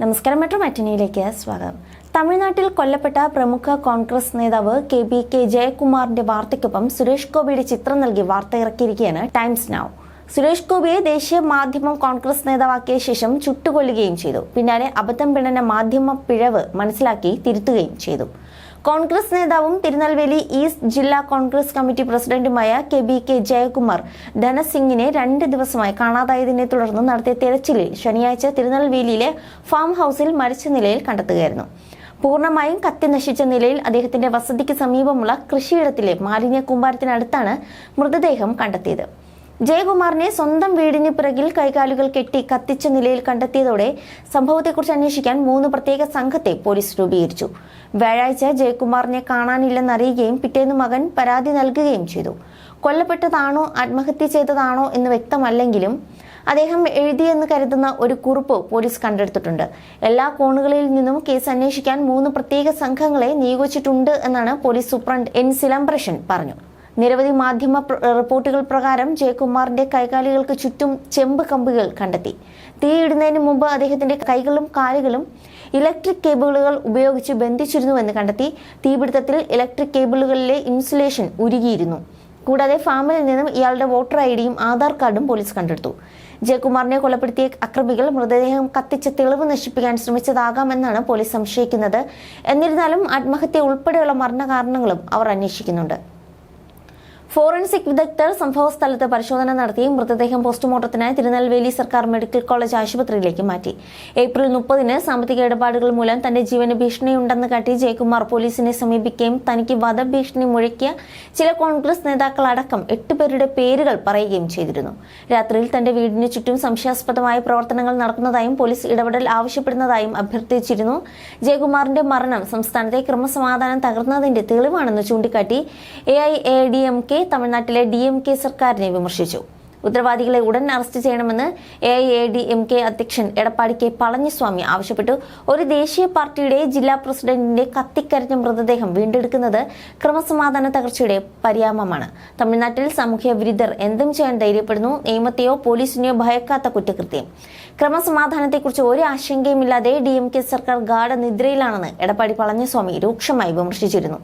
നമസ്കാരം മെട്രോ മാറ്റിനിയിലേക്ക് സ്വാഗതം. തമിഴ്നാട്ടിൽ കൊല്ലപ്പെട്ട പ്രമുഖ കോൺഗ്രസ് നേതാവ് കെ ബി കെ ജയകുമാറിന്റെ വാർത്തയ്ക്കൊപ്പം സുരേഷ് ഗോപിയുടെ ചിത്രം നൽകി വാർത്ത ഇറക്കിയിരിക്കുകയാണ് ടൈംസ് നൗ സുരേഷ് ഗോപിയെ ദേശീയ മാധ്യമം കോൺഗ്രസ് നേതാവാക്കിയ ശേഷം ചുട്ടുകൊല്ലുകയും ചെയ്തു. പിന്നാലെ അബദ്ധം പിണന മാധ്യമ പിഴവ് മനസ്സിലാക്കി തിരുത്തുകയും ചെയ്തു. കോൺഗ്രസ് നേതാവും തിരുനെൽവേലി ഈസ്റ്റ് ജില്ലാ കോൺഗ്രസ് കമ്മിറ്റി പ്രസിഡന്റുമായ കെ ബി കെ ജയകുമാർ ധനസിംഗിനെ രണ്ട് ദിവസമായി കാണാതായതിനെ തുടർന്ന് നടത്തിയ തെരച്ചിലിൽ ശനിയാഴ്ച തിരുനെൽവേലിയിലെ ഫാം ഹൌസിൽ മരിച്ച നിലയിൽ കണ്ടെത്തുകയായിരുന്നു. പൂർണമായും കത്തി നശിച്ച നിലയിൽ അദ്ദേഹത്തിന്റെ വസതിക്ക് സമീപമുള്ള കൃഷിയിടത്തിലെ മാലിന്യ കൂമ്പാരത്തിനടുത്താണ് മൃതദേഹം കണ്ടെത്തിയത്. ജയകുമാറിനെ സ്വന്തം വീടിന് പിറകിൽ കൈകാലുകൾ കെട്ടി കത്തിച്ച നിലയിൽ കണ്ടെത്തിയതോടെ സംഭവത്തെക്കുറിച്ച് അന്വേഷിക്കാൻ മൂന്ന് പ്രത്യേക സംഘത്തെ പോലീസ് രൂപീകരിച്ചു. വ്യാഴാഴ്ച ജയകുമാറിനെ കാണാനില്ലെന്നറിയുകയും പിറ്റേന്ന് മകൻ പരാതി നൽകുകയും ചെയ്തു. കൊല്ലപ്പെട്ടതാണോ ആത്മഹത്യ ചെയ്തതാണോ എന്ന് വ്യക്തമല്ലെങ്കിലും അദ്ദേഹം എഴുതിയെന്ന് കരുതുന്ന ഒരു കുറിപ്പ് പോലീസ് കണ്ടെടുത്തിട്ടുണ്ട്. എല്ലാ കോണുകളിൽ നിന്നും കേസ് അന്വേഷിക്കാൻ മൂന്ന് പ്രത്യേക സംഘങ്ങളെ നിയോഗിച്ചിട്ടുണ്ട് എന്നാണ് പോലീസ് സൂപ്രണ്ട് എൻ. സിലംബ്രഷൻ പറഞ്ഞു. നിരവധി മാധ്യമ റിപ്പോർട്ടുകൾ പ്രകാരം ജയകുമാറിന്റെ കൈകാലുകൾക്ക് ചുറ്റും ചെമ്പ് കമ്പുകൾ കണ്ടെത്തി. തീയിടുന്നതിന് മുമ്പ് അദ്ദേഹത്തിന്റെ കൈകളും കാലുകളും ഇലക്ട്രിക് കേബിളുകൾ ഉപയോഗിച്ച് ബന്ധിച്ചിരുന്നുവെന്ന് കണ്ടെത്തി. തീപിടുത്തത്തിൽ ഇലക്ട്രിക് കേബിളുകളിലെ ഇൻസുലേഷൻ ഉരുകിയിരുന്നു. കൂടാതെ ഫാമിൽ നിന്നും ഇയാളുടെ വോട്ടർ ഐ ഡിയും ആധാർ കാർഡും പോലീസ് കണ്ടെടുത്തു. ജയകുമാറിനെ കൊലപ്പെടുത്തിയ അക്രമികൾ മൃതദേഹം കത്തിച്ച് തെളിവ് നശിപ്പിക്കാൻ ശ്രമിച്ചതാകാമെന്നാണ് പോലീസ് സംശയിക്കുന്നത്. എന്നിരുന്നാലും ആത്മഹത്യ ഉൾപ്പെടെയുള്ള മരണകാരണങ്ങളും അവർ അന്വേഷിക്കുന്നുണ്ട്. ഫോറൻസിക് വിദഗ്ധർ സംഭവ സ്ഥലത്ത് പരിശോധന നടത്തി മൃതദേഹം പോസ്റ്റ്മോർട്ടത്തിനായി തിരുനെൽവേലി സർക്കാർ മെഡിക്കൽ കോളേജ് ആശുപത്രിയിലേക്ക് മാറ്റി. ഏപ്രിൽ മുപ്പതിന് സാമ്പത്തിക ഇടപാടുകൾ മൂലം തന്റെ ജീവന് ഭീഷണിയുണ്ടെന്ന് കാട്ടി ജയകുമാർ പോലീസിനെ സമീപിക്കുകയും തനിക്ക് വധഭീഷണി മുഴക്കിയ ചില കോൺഗ്രസ് നേതാക്കളടക്കം എട്ടുപേരുടെ പേരുകൾ പറയുകയും ചെയ്തിരുന്നു. രാത്രിയിൽ തന്റെ വീടിന് ചുറ്റും സംശയാസ്പദമായ പ്രവർത്തനങ്ങൾ നടക്കുന്നതായും പോലീസ് ഇടപെടൽ ആവശ്യപ്പെടുന്നതായും അഭ്യർത്ഥിച്ചിരുന്നു. ജയകുമാറിന്റെ മരണം സംസ്ഥാനത്തെ ക്രമസമാധാനം തകർന്നതിന്റെ തെളിവാണെന്ന് ചൂണ്ടിക്കാട്ടി A I A D M K തമിഴ്നാട്ടിലെ ഡി എം കെ സർക്കാരിനെ വിമർശിച്ചു ഉത്തരവാദികളെ ഉടൻ അറസ്റ്റ് ചെയ്യണമെന്ന് A A D M K അധ്യക്ഷൻ എടപ്പാടി കെ പളനിസ്വാമി ആവശ്യപ്പെട്ടു. ഒരു ദേശീയ പാർട്ടിയുടെ ജില്ലാ പ്രസിഡന്റിന്റെ കത്തിക്കരിഞ്ഞ മൃതദേഹം വീണ്ടെടുക്കുന്നത് ക്രമസമാധാന തകർച്ചയുടെ പരിയാമമാണ്. തമിഴ്നാട്ടിൽ സാമൂഹ്യ വിരുദ്ധർ എന്തും ചെയ്യാൻ ധൈര്യപ്പെടുന്നു നിയമത്തെയോ പോലീസിനെയോ ഭയക്കാത്ത കുറ്റകൃത്യം. ക്രമസമാധാനത്തെക്കുറിച്ച് ഒരു ആശങ്കയുമില്ലാതെ ഡി എം കെ സർക്കാർ ഗാഠനിദ്രയിലാണെന്ന് എടപ്പാടി പളനിസ്വാമി രൂക്ഷമായി വിമർശിച്ചിരുന്നു.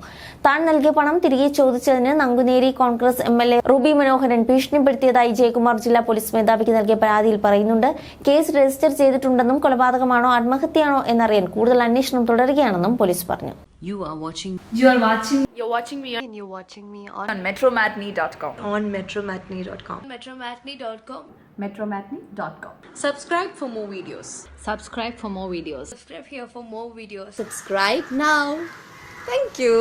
താൻ നൽകിയ പണം തിരികെ ചോദിച്ചതിന് Nanguneri Congress M L A Ruby Manoharan ഭീഷണിപ്പെടുത്തിയതായി Jayakumar ജില്ലാ പോലീസ് മേധാവിക്ക് നൽകിയ പരാതിയിൽ പറയുന്നുണ്ട് കേസ് രജിസ്റ്റർ ചെയ്തിട്ടുണ്ടെന്നും കൊലപാതകമാണോ ആത്മഹത്യയാണോ എന്നറിയാൻ കൂടുതൽ അന്വേഷണം തുടരുകയാണെന്നും പോലീസ് പറഞ്ഞു You are watching You are watching You're watching me on, and you're watching me on, on metromatney.com. on metromatney.com. metromatney.com. metromatney.com. Subscribe for more videos. Subscribe for more videos. Subscribe here for more videos. Subscribe now. Thank you.